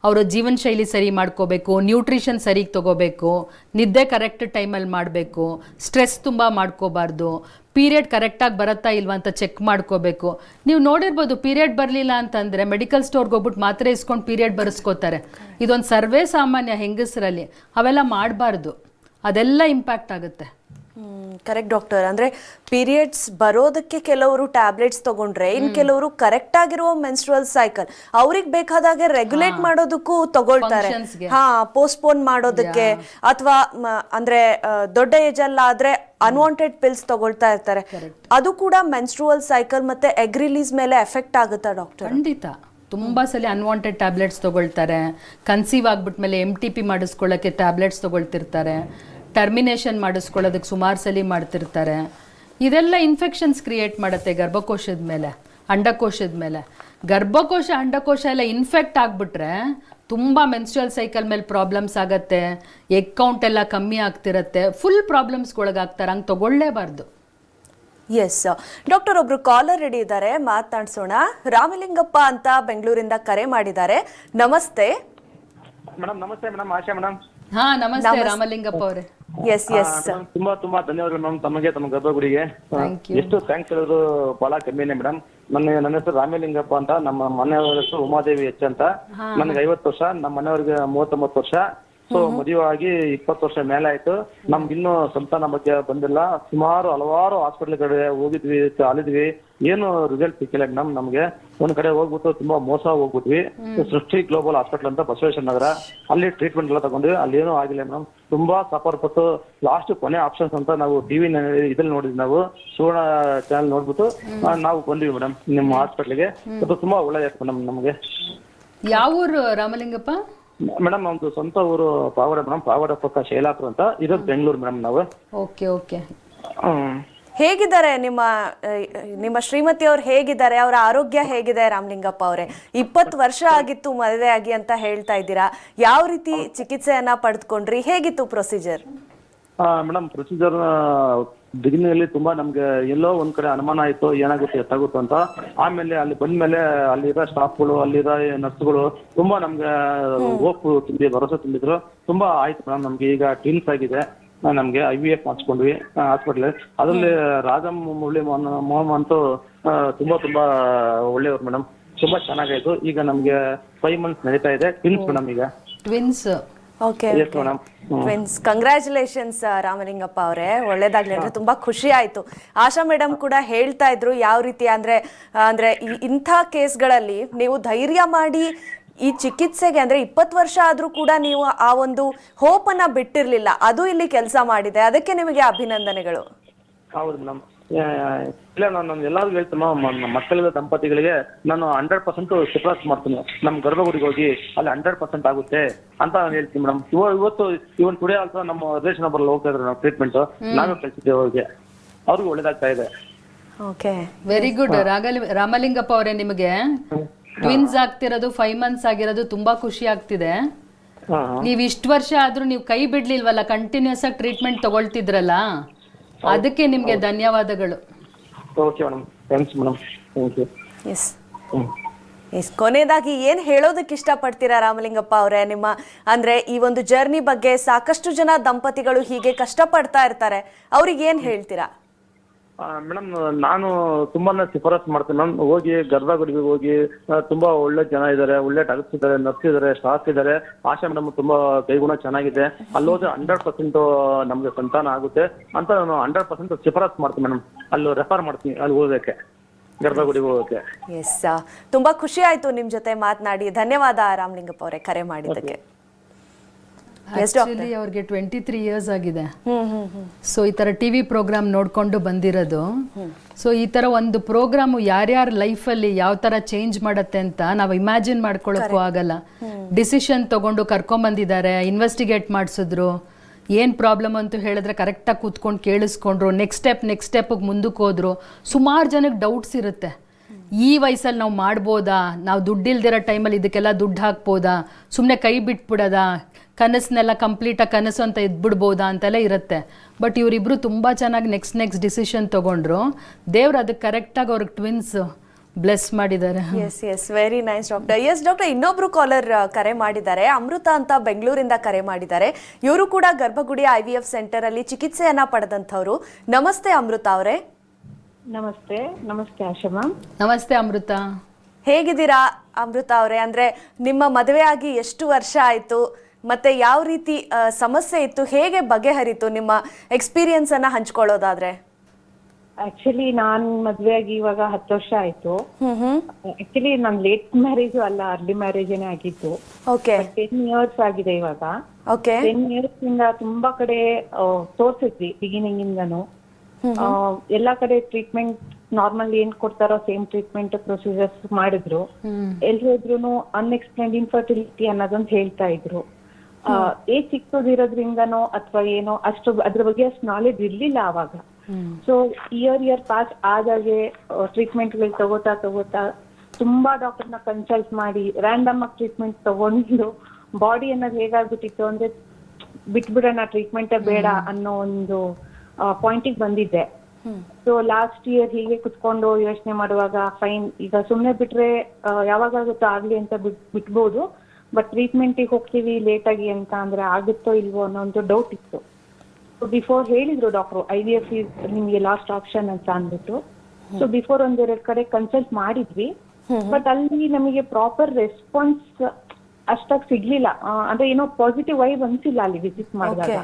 ಅವರ ಜೀವನ ಶೈಲಿ ಸರಿ ಮಾಡ್ಕೋಬೇಕು ನ್ಯೂಟ್ರಿಷನ್ ಸರಿಗೆ ತಗೋಬೇಕು, ನಿದ್ದೆ ಕರೆಕ್ಟ್ ಟೈಮಲ್ಲಿ ಮಾಡಬೇಕು ಸ್ಟ್ರೆಸ್ ತುಂಬ ಮಾಡ್ಕೋಬಾರ್ದು. ಪೀರಿಯಡ್ ಕರೆಕ್ಟಾಗಿ ಬರುತ್ತಾ ಇಲ್ವಾ ಅಂತ ಚೆಕ್ ಮಾಡ್ಕೋಬೇಕು. ನೀವು ನೋಡಿರ್ಬೋದು ಪೀರಿಯಡ್ ಬರಲಿಲ್ಲ ಅಂತಂದರೆ ಮೆಡಿಕಲ್ ಸ್ಟೋರ್ಗೆ ಹೋಗ್ಬಿಟ್ಟು ಮಾತ್ರೆ ಇಸ್ಕೊಂಡು ಪೀರಿಯಡ್ ಬರೆಸ್ಕೋತಾರೆ. ಇದೊಂದು ಸರ್ವೇ ಸಾಮಾನ್ಯ ಹೆಂಗಸರಲ್ಲಿ. ಅವೆಲ್ಲ ಮಾಡಬಾರ್ದು. ಅದೆಲ್ಲ ಇಂಪ್ಯಾಕ್ಟ್ ಆಗುತ್ತೆ. ಕರೆಕ್ಟ್ ಡಾಕ್ಟರ್ ಅಂದ್ರೆ ಪೀರಿಯಡ್ಸ್ ಬರೋದಕ್ಕೆ ಕೆಲವರು ಟ್ಯಾಬ್ಲೆಟ್ಸ್ ತಗೊಂಡ್ರೆ ಇನ್ ಕೆಲವರು ಕರೆಕ್ಟ್ ಆಗಿರುವ ಮೆನ್ಸ್ಟ್ರಲ್ ಸೈಕಲ್ ಅವ್ರಿಗೆ ಬೇಕಾದಾಗೆ ರೆಗ್ಯುಲೇಟ್ ಮಾಡೋದಕ್ಕೂ ತಗೊಳ್ತಾರೆ. ಹಾ ಪೋಸ್ಟ್ಪೋನ್ ಮಾಡೋದಕ್ಕೆ ಅಥವಾ ಅಂದ್ರೆ ದೊಡ್ಡ ಏಜ್ ಅಲ್ಲ ಆದ್ರೆ ಅನ್ವಾಂಟೆಡ್ ಪಿಲ್ಸ್ ತಗೊಳ್ತಾ ಇರ್ತಾರೆ. ಅದು ಕೂಡ ಮೆನ್ಸ್ಟ್ರುವಲ್ ಸೈಕಲ್ ಮತ್ತೆ ಎಗ್ ರಿಲೀಸ್ ಮೇಲೆ ಎಫೆಕ್ಟ್ ಆಗುತ್ತಾ ಡಾಕ್ಟರ್ ಖಂಡಿತ. ತುಂಬ ಸಲ ಅನ್ವಾಂಟೆಡ್ ಟ್ಯಾಬ್ಲೆಟ್ಸ್ ತೊಗೊಳ್ತಾರೆ. ಕನ್ಸೀವ್ ಆಗ್ಬಿಟ್ಮೇಲೆ ಎಂ ಟಿ ಪಿ ಮಾಡಿಸ್ಕೊಳ್ಳೋಕ್ಕೆ ಟ್ಯಾಬ್ಲೆಟ್ಸ್ ತೊಗೊಳ್ತಿರ್ತಾರೆ. ಟರ್ಮಿನೇಷನ್ ಮಾಡಿಸ್ಕೊಳ್ಳೋದಕ್ಕೆ ಸುಮಾರು ಸಲ ಮಾಡ್ತಿರ್ತಾರೆ. ಇದೆಲ್ಲ ಇನ್ಫೆಕ್ಷನ್ಸ್ ಕ್ರಿಯೇಟ್ ಮಾಡುತ್ತೆ ಗರ್ಭಕೋಶದ ಮೇಲೆ ಅಂಡಕೋಶದ ಮೇಲೆ. ಗರ್ಭಕೋಶ ಅಂಡಕೋಶ ಎಲ್ಲ ಇನ್ಫೆಕ್ಟ್ ಆಗಿಬಿಟ್ರೆ ತುಂಬ ಮೆನ್ಸ್ಟ್ರಲ್ ಸೈಕಲ್ ಮೇಲೆ ಪ್ರಾಬ್ಲಮ್ಸ್ ಆಗತ್ತೆ ಎಗ್ ಕೌಂಟ್ ಎಲ್ಲ ಕಮ್ಮಿ ಆಗ್ತಿರತ್ತೆ ಫುಲ್ ಪ್ರಾಬ್ಲಮ್ಸ್ಗೊಳಗಾಗ್ತಾರೆ ಹಂಗೆ ತಗೊಳ್ಳೇಬಾರ್ದು. ಎಸ್ ಡಾಕ್ಟರ್ ಒಬ್ರು ಕಾಲರ್ ರೆಡಿ ಇದ್ದಾರೆ ಮಾತಾಡ್ಸೋಣ ರಾಮಲಿಂಗಪ್ಪ ಅಂತ ಬೆಂಗಳೂರಿಂದ ಕರೆ ಮಾಡಿದ್ದಾರೆ. ನಮಸ್ತೆ. ಮೇಡಮ್ ನಮಸ್ತೆ ಮೇಡಮ್ ಆಶಾ ಮೇಡಮ್ ಹಾ ನಮಸ್ತೆ ರಾಮಲಿಂಗಪ್ಪ ಅವರೇ. ಎಸ್ ಎಸ್ ತುಂಬಾ ತುಂಬಾ ಧನ್ಯವಾದಗಳು ಮೇಡಮ್ ತಮಗೆ ತಮ್ಮ ಗರ್ಭಗುಡಿಗೆ. Thank you. ಎಷ್ಟು ಥ್ಯಾಂಕ್ಸ್ ಹೇಳೋದು ಬಹಳ ಕಮ್ಮಿನೇ ಮೇಡಮ್ ನನ್ನ ನನ್ನ ಹೆಸರು ರಾಮಲಿಂಗಪ್ಪ ಅಂತ ನಮ್ಮ ಮನೆಯವರ ಹೆಸರು ಉಮಾದೇವಿ ಹೆಚ್ ಅಂತ ನನಗೆ ಐವತ್ತು ವರ್ಷ ನಮ್ಮ ಮನೆಯವ್ರಿಗೆ ಮೂವತ್ತೊಂಬತ್ತು ವರ್ಷ. ಸೊ ಮದುವೆ ಆಗಿ ಇಪ್ಪತ್ತು ವರ್ಷ ಮೇಲೆ ಆಯ್ತು ನಮ್ಗೆ ಇನ್ನೂ ಸಂತಾನ ಬಗ್ಗೆ ಬಂದಿಲ್ಲ. ಸುಮಾರು ಹಲವಾರು ಹಾಸ್ಪಿಟಲ್ ಕಡೆ ಹೋಗಿದ್ವಿ ಅಲಿದ್ವಿ ಏನು ರಿಸಲ್ಟ್ ಸಿಕ್ಕಿಲ್ಲ ಮೇಡಮ್ ನಮ್ಗೆ. ಒಂದ್ ಕಡೆ ಹೋಗ್ಬಿಟ್ಟು ತುಂಬಾ ಮೋಸ ಹೋಗ್ಬಿಟ್ವಿ. ಸೃಷ್ಟಿ ಗ್ಲೋಬಲ್ ಹಾಸ್ಪಿಟಲ್ ಅಂತ ಬಸವೇಶ್ವರ ನಗರ. ಅಲ್ಲಿ ಟ್ರೀಟ್ಮೆಂಟ್ ಎಲ್ಲ ತಗೊಂಡ್ವಿ. ಅಲ್ಲಿ ಏನೂ ಆಗಿಲ್ಲ ಮೇಡಮ್ ತುಂಬಾ ಸಫರ್ ಪಟ್ಟು ಲಾಸ್ಟ್ ಕೊನೆ ಆಪ್ಷನ್ಸ್ ಅಂತ ನಾವು ಟಿವಿ ಇದ್ರಲ್ಲಿ ನೋಡಿದ್ವಿ ನಾವು. ಸುವರ್ಣ ಚಾನಲ್ ನೋಡ್ಬಿಟ್ಟು ನಾವು ಬಂದ್ವಿ ಮೇಡಮ್ ನಿಮ್ಮ ಹಾಸ್ಪಿಟ್ಲಿಗೆ ಅದು ತುಂಬಾ ಒಳ್ಳೆ ಮೇಡಮ್ ನಮ್ಗೆ. ಯಾವ ಊರು ರಾಮಲಿಂಗಪ್ಪ? ಮೇಡಮ್ ನಮ್ದು ಸ್ವಂತ ಊರು ಪಾವಡ ಮೇಡಮ್ ಪಾವಡ ಪಕ್ಕ ಶೈಲಾಪುರ ಅಂತ ಇರೋದು ಬೆಂಗಳೂರು ಮೇಡಮ್ ನಾವು. Okay okay. ಹ್ಮ್. ಹೇಗಿದ್ದಾರೆ ನಿಮ್ಮ ನಿಮ್ಮ ಶ್ರೀಮತಿ ಅವ್ರು ಹೇಗಿದ್ದಾರೆ? ಅವರ ಆರೋಗ್ಯ ಹೇಗಿದೆ ರಾಮಲಿಂಗಪ್ಪ ಅವರೇ? ಇಪ್ಪತ್ತು ವರ್ಷ ಆಗಿತ್ತು ಮದುವೆ ಆಗಿ ಅಂತ ಹೇಳ್ತಾ ಇದ್ದೀರಾ. ಯಾವ ರೀತಿ ಚಿಕಿತ್ಸೆಯನ್ನ ಪಡೆದುಕೊಂಡ್ರಿ? ಹೇಗಿತ್ತು ಪ್ರೊಸೀಜರ್ ಮೇಡಮ್ ಪ್ರೊಸೀಜರ್ ಬಿಗಿನಿಂಗ್ ತುಂಬಾ ನಮ್ಗೆ ಎಲ್ಲೋ ಒಂದ್ ಕಡೆ ಅನುಮಾನ ಆಯ್ತು ಏನಾಗುತ್ತೆ ಎತ್ತಾಗುತ್ತೆ ಅಂತ ಆಮೇಲೆ ಅಲ್ಲಿ ಬಂದ್ಮೇಲೆ ಅಲ್ಲಿರೋ ಸ್ಟಾಫ್ಗಳು ಅಲ್ಲಿರೋ ನರ್ಸ್ಗಳು ತುಂಬಾ ನಮ್ಗೆ ಹೋಪ್ ತುಂಬಿ ಭರವಸೆ ತುಂಬಿದ್ರು. ತುಂಬಾ ಆಯ್ತು ಮೇಡಮ್ ನಮ್ಗೆ ಈಗ ಟ್ವಿನ್ಸ್ ಆಗಿದೆ. ನಮ್ಗೆ ಐ ವಿ ಎಫ್ ಮಾಡಿಸ್ಕೊಂಡ್ವಿ ಹಾಸ್ಪಿಟ್ಲ್ ಅದರಲ್ಲಿ ರಾಜಮ್ ಮುರಳಿ ಮೋಹನ್ ಮೋಹನ್ ಅಂತೂ ತುಂಬಾ ತುಂಬಾ ಒಳ್ಳೆಯವ್ರು ಮೇಡಮ್. ತುಂಬಾ ಚೆನ್ನಾಗಾಯ್ತು ಈಗ ನಮ್ಗೆ ಫೈವ್ ಮಂತ್ಸ್ ನಡೀತಾ ಇದೆ. ಟ್ವಿನ್ಸ್ ಮೇಡಮ್ ಈಗ. Twins okay yes madam twins congratulations Ramalingappa ಅವರೇ. ಒಳ್ಳೇದಾಗ್ಲಿ ಅಂದ್ರೆ ತುಂಬಾ ಖುಷಿ ಆಯ್ತು. ಆಶಾ ಮೇಡಮ್ ಕೂಡ ಹೇಳ್ತಾ ಇದ್ರು ಯಾವ ರೀತಿ ಅಂದ್ರೆ ಅಂದ್ರೆ ಇಂಥ ಕೇಸ್ಗಳಲ್ಲಿ ನೀವು ಧೈರ್ಯ ಮಾಡಿ ಈ ಚಿಕಿತ್ಸೆಗೆ ಅಂದ್ರೆ ಇಪ್ಪತ್ತು ವರ್ಷ ಆದ್ರೂ ಕೂಡ ನೀವು ಆ ಒಂದು ಹೋಪ್ ಅನ್ನ ಬಿಟ್ಟಿರ್ಲಿಲ್ಲ. ಅದು ಇಲ್ಲಿ ಕೆಲಸ ಮಾಡಿದೆ. ಅದಕ್ಕೆ ನಿಮಗೆ ಅಭಿನಂದನೆಗಳು. ಹೌದು ಮೇಡಮ್ ಇಲ್ಲ ನಾನು ನಾನು ಎಲ್ಲರಿಗೂ ಹೇಳ್ತೀನಿ ನನ್ನ ದಂಪತಿಗಳಿಗೆ ನಾನು ಹಂಡ್ರೆಡ್ ಪರ್ಸೆಂಟ್ ಶಿಫಾರಸ್ ಮಾಡ್ತೀನಿ. ನಮ್ಮ ಗರ್ಭಗುಡಿಗೆ ಹೋಗಿ ಅಲ್ಲಿ ಹಂಡ್ರೆಡ್ ಪರ್ಸೆಂಟ್ ಆಗುತ್ತೆ ಅಂತ ನಾನು ಹೇಳ್ತೀನಿ ಮೇಡಮ್. ಇವ ಇವತ್ತು ಇವನ್ ಟುಡೇ ಆಲ್ಸೋ ನಮ್ಮ ರಿಲೇಷನ್ ಒಬ್ಬರಲ್ಲಿ ಹೋಗ್ತಾ ಇದ್ರು ನಾವು ಟ್ರೀಟ್ಮೆಂಟ್ ನಾನು ಕಳಿಸಿದ್ದೇವೆ ಅವ್ರಿಗೆ. ಅವ್ರಿಗೂ ಒಳ್ಳೇದಾಗ್ತಾ ಇದೆ. ಓಕೆ. ವೆರಿ ಗುಡ್ ರಾಗಲಿ ರಾಮಲಿಂಗಪ್ಪ ಅವರೇ ನಿಮಗೆ. ಟ್ವಿನ್ಸ್ ಆಗ್ತಿರೋದು ಫೈವ್ ಮಂತ್ಸ್ ಆಗಿರೋದು ತುಂಬಾ ಖುಷಿ ಆಗ್ತಿದೆ. ನೀವು ಇಷ್ಟು ವರ್ಷ ಆದ್ರೂ ನೀವು ಕೈ ಬಿಡ್ಲಿಲ್ವಲ್ಲ ಕಂಟಿನ್ಯೂಸ್ ಆಗಿ ಟ್ರೀಟ್ಮೆಂಟ್ ತಗೊಳ್ತಿದ್ರಲ್ಲ? ಅದಕ್ಕೆ ನಿಮ್ಗೆ ಧನ್ಯವಾದಗಳು. Okay madam thanks madam thank you yes yes ಕೊನೆಯದಾಗಿ ಏನ್ ಹೇಳೋದಕ್ಕೆ ಇಷ್ಟಪಡ್ತೀರಾ ರಾಮಲಿಂಗಪ್ಪ ಅವರೇ? ನಿಮ್ಮ ಅಂದ್ರೆ ಈ ಒಂದು ಜರ್ನಿ ಬಗ್ಗೆ ಸಾಕಷ್ಟು ಜನ ದಂಪತಿಗಳು ಹೀಗೆ ಕಷ್ಟಪಡ್ತಾ ಇರ್ತಾರೆ. ಅವ್ರಿಗೆ ಏನ್ ಹೇಳ್ತೀರಾ? ಮೇಡಮ್ ನಾನು ತುಂಬಾನೇ ಶಿಫಾರಸ್ ಮಾಡ್ತೀನಿ. ಮ್ಯಾಮ್ ಹೋಗಿ ಗರ್ಭಗುಡಿಗೆ ಹೋಗಿ ತುಂಬಾ ಒಳ್ಳೆ ಜನ ಇದ್ದಾರೆ ಒಳ್ಳೆ ಟಗಸ್ ಇದ್ದಾರೆ ನರ್ಸ್ ಇದ್ದಾರೆ ಸ್ಟಾಫ್ ಇದ್ದಾರೆ ಆಶಾ ಮೇಡಮ್ ತುಂಬಾ ಕೈಗುಣ ಚೆನ್ನಾಗಿದೆ. ಅಲ್ಲಿ ಹೋದ್ರೆ ಹಂಡ್ರೆಡ್ ಪರ್ಸೆಂಟ್ ನಮ್ಗೆ ಸಂತಾನ ಆಗುತ್ತೆ ಅಂತ ನಾನು ಹಂಡ್ರೆಡ್ ಪರ್ಸೆಂಟ್ ಶಿಫಾರಸ್ ಮಾಡ್ತೀನಿ ಮೇಡಮ್. ಅಲ್ಲಿ ರೆಫರ್ ಮಾಡ್ತೀನಿ ಅಲ್ಲಿ ಹೋಗೋದಕ್ಕೆ ಗರ್ಭಗುಡಿಗೆ ಹೋಗೋಕೆ ಎಸ್ ತುಂಬಾ ಖುಷಿ ಆಯ್ತು ನಿಮ್ ಜೊತೆ ಮಾತನಾಡಿ. ಧನ್ಯವಾದ ರಾಮಲಿಂಗಪ್ಪ ಅವರೇ ಕರೆ ಮಾಡಿದ್ದಕ್ಕೆ. ಆಕ್ಚುಲಿ ಅವ್ರಿಗೆ ಟ್ವೆಂಟಿ ತ್ರೀ ಇಯರ್ಸ್ ಆಗಿದೆ ಸೊ ಈ ಥರ ಟಿ ವಿ ಪ್ರೋಗ್ರಾಮ್ ನೋಡಿಕೊಂಡು ಬಂದಿರೋದು. ಸೊ ಈ ಥರ ಒಂದು ಪ್ರೋಗ್ರಾಮು ಯಾರ್ಯಾರ ಲೈಫಲ್ಲಿ ಯಾವ ಥರ ಚೇಂಜ್ ಮಾಡತ್ತೆ ಅಂತ ನಾವು ಇಮ್ಯಾಜಿನ್ ಮಾಡ್ಕೊಳ್ಳೋಕ್ಕೂ ಆಗಲ್ಲ. ಡಿಸಿಷನ್ ತಗೊಂಡು ಕರ್ಕೊಂಬಂದಿದ್ದಾರೆ ಇನ್ವೆಸ್ಟಿಗೇಟ್ ಮಾಡಿಸಿದ್ರು. ಏನು ಪ್ರಾಬ್ಲಮ್ ಅಂತ ಹೇಳಿದ್ರೆ ಕರೆಕ್ಟಾಗಿ ಕೂತ್ಕೊಂಡು ಕೇಳಿಸ್ಕೊಂಡ್ರು. ನೆಕ್ಸ್ಟ್ ಸ್ಟೆಪ್ ನೆಕ್ಸ್ಟ್ ಸ್ಟೆಪ್ಗೆ ಮುಂದಕ್ಕೆ ಹೋದ್ರು. ಸುಮಾರು ಜನಕ್ಕೆ ಡೌಟ್ಸ್ ಇರುತ್ತೆ. ಈ ವಯಸ್ಸಲ್ಲಿ ನಾವು ಮಾಡ್ಬೋದಾ? ನಾವು ದುಡ್ಡಿಲ್ದಿರೋ ಟೈಮಲ್ಲಿ ಇದಕ್ಕೆಲ್ಲ ದುಡ್ಡು ಹಾಕ್ಬೋದಾ? ಸುಮ್ಮನೆ ಕೈ ಬಿಟ್ಬಿಡೋದಾ? ಕನಸನ್ನೆಲ್ಲ ಕಂಪ್ಲೀಟಾಗಿ ಕನಸು ಅಂತ ಇದ್ಬಿಡ್ಬೋದಾ ಅಂತೆಲ್ಲ ಇರುತ್ತೆ. ಬಟ್ ಇವರಿಬ್ಬರು ತುಂಬ ಚೆನ್ನಾಗಿ ನೆಕ್ಸ್ಟ್ ನೆಕ್ಸ್ಟ್ ಡಿಸಿಷನ್ ತೊಗೊಂಡ್ರು. ದೇವ್ರು ಅದಕ್ಕೆ ಕರೆಕ್ಟಾಗಿ ಅವ್ರಿಗೆ ಟ್ವಿನ್ಸ್ ಬ್ಲೆಸ್ ಮಾಡಿದ್ದಾರೆ. Yes yes very nice doctor yes doctor ಇನ್ನೊಬ್ರು ಕಾಲರ್ ಕರೆ ಮಾಡಿದ್ದಾರೆ. ಅಮೃತ ಅಂತ ಬೆಂಗಳೂರಿಂದ ಕರೆ ಮಾಡಿದ್ದಾರೆ. ಇವರು ಕೂಡ ಗರ್ಭಗುಡಿ ಐ ವಿ ಎಫ್ ಸೆಂಟರ್ ಅಲ್ಲಿ ಚಿಕಿತ್ಸೆಯನ್ನ ಪಡೆದಂಥವ್ರು. ನಮಸ್ತೆ ಅಮೃತ ಅವರೇ. ನಮಸ್ತೆ ನಮಸ್ತೆ ಆಶಾ ಮ್ಯಾಮ್ ನಮಸ್ತೆ ಅಮೃತ. ಹೇಗಿದ್ದೀರಾ ಅಮೃತ ಅವರೇ? ಅಂದ್ರೆ ನಿಮ್ಮ ಮದುವೆ ಆಗಿ ಎಷ್ಟು ವರ್ಷ ಆಯ್ತು? ಮತ್ತೆ ಯಾವ ರೀತಿ ಸಮಸ್ಯೆ ಇತ್ತು ಹೇಗೆ ಬಗೆಹರಿತು ನಿಮ್ಮ ಎಕ್ಸ್ಪೀರಿಯನ್ಸ್ ಅನ್ನ ಹಂಚ್ಕೊಳ್ಳೋದಾದ್ರೆ? ಆಕ್ಚುಲಿ ನಾನ್ ಮದ್ವೆ ಆಗಿ ಇವಾಗ ಹತ್ತು ವರ್ಷ ಆಯ್ತು. ಆಕ್ಚುಲಿ ನನ್ ಲೇಟ್ ಮ್ಯಾರೇಜ್ ಅಲ್ಲ ಅರ್ಲಿ ಮ್ಯಾರೇಜೇನೆ ಆಗಿತ್ತು. ಓಕೆ ಟೆನ್ ಇಯರ್ಸ್ ಆಗಿದೆ ಇವಾಗ. ಓಕೆ ಟೆನ್ ಇಯರ್ಸ್ ಇಂದ ತುಂಬಾ ಕಡೆ ತೋರ್ಸಿದ್ವಿ ಬಿಗಿನಿಂಗ್ ಇಂದನು. ಎಲ್ಲಾ ಕಡೆ ಟ್ರೀಟ್ಮೆಂಟ್ ನಾರ್ಮಲ್ ಏನ್ ಕೊಡ್ತಾರೋ ಸೇಮ್ ಟ್ರೀಟ್ಮೆಂಟ್ ಪ್ರೊಸೀಜರ್ಸ್ ಮಾಡಿದ್ರು. ಎಲ್ರು ಇದ್ರು ಅನ್ಎಕ್ಸ್ಪ್ಲೈನ್ಡ್ ಇನ್ಫರ್ಟಿಲಿಟಿ ಅನ್ನೋದೊಂದು ಹೇಳ್ತಾ ಇದ್ರು. ಏಜ್ ಚಿಕ್ಕದಿರೋದ್ರಿಂದನೋ ಅಥವಾ ಏನೋ ಅಷ್ಟು ಅದ್ರ ಬಗ್ಗೆ ಅಷ್ಟು ನಾಲೆಜ್ ಇರ್ಲಿಲ್ಲ ಆವಾಗ. ಸೊ ಇಯರ್ ಇಯರ್ ಪಾಸ್ ಆದಾಗೆ ಟ್ರೀಟ್ಮೆಂಟ್ಗಳು ತಗೋತಾ ತಗೋತಾ ತುಂಬಾ ಡಾಕ್ಟರ್ನ ಕನ್ಸಲ್ಟ್ ಮಾಡಿ ರ್ಯಾಂಡಮ್ ಆಗಿ ಟ್ರೀಟ್ಮೆಂಟ್ ತಗೊಂಡು ಬಾಡಿ ಅನ್ನೋದು ಹೇಗಾಗ್ಬಿಟ್ಟಿತ್ತು ಅಂದ್ರೆ ಬಿಟ್ಬಿಡೋಣ ಟ್ರೀಟ್ಮೆಂಟ್ ಬೇಡ ಅನ್ನೋ ಒಂದು ಪಾಯಿಂಟಿಗೆ ಬಂದಿದ್ದೆ. ಸೊ ಲಾಸ್ಟ್ ಇಯರ್ ಹೀಗೆ ಕುತ್ಕೊಂಡು ಯೋಚನೆ ಮಾಡುವಾಗ ಫೈನ್ ಈಗ ಸುಮ್ನೆ ಬಿಟ್ರೆ ಯಾವಾಗ ಆಗುತ್ತೋ ಆಗ್ಲಿ ಅಂತ ಬಿಟ್ ಬಿಟ್ಬೋದು. ಬಟ್ ಟ್ರೀಟ್ಮೆಂಟಿಗೆ ಹೋಗ್ತೀವಿ ಲೇಟ್ ಆಗಿ ಅಂತ ಅಂದ್ರೆ ಆಗುತ್ತೋ ಇಲ್ವೋ ಅನ್ನೋ ಒಂದು ಡೌಟ್ ಇತ್ತು. ಬಿಫೋರ್ ಹೇಳಿದ್ರು doctor I V F is ನಿಮ್ಗೆ ಲಾಸ್ಟ್ ಆಪ್ಷನ್ ಅಂತ ಅಂದ್ಬಿಟ್ಟು. ಸೊ ಬಿಫೋರ್ ಒಂದೆರಡು ಕಡೆ ಕನ್ಸಲ್ಟ್ ಮಾಡಿದ್ವಿ. ಬಟ್ ಅಲ್ಲಿ ನಮಗೆ ಪ್ರಾಪರ್ ರೆಸ್ಪಾನ್ಸ್ ಅಷ್ಟಾಗಿ ಸಿಗ್ಲಿಲ್ಲ. ಅಂದ್ರೆ ಏನೋ ಪಾಸಿಟಿವ್ ವೈಬ್ ಅನ್ಸಿಲ್ಲ ಅಲ್ಲಿ ವಿಸಿಟ್ ಮಾಡಿದಾಗ.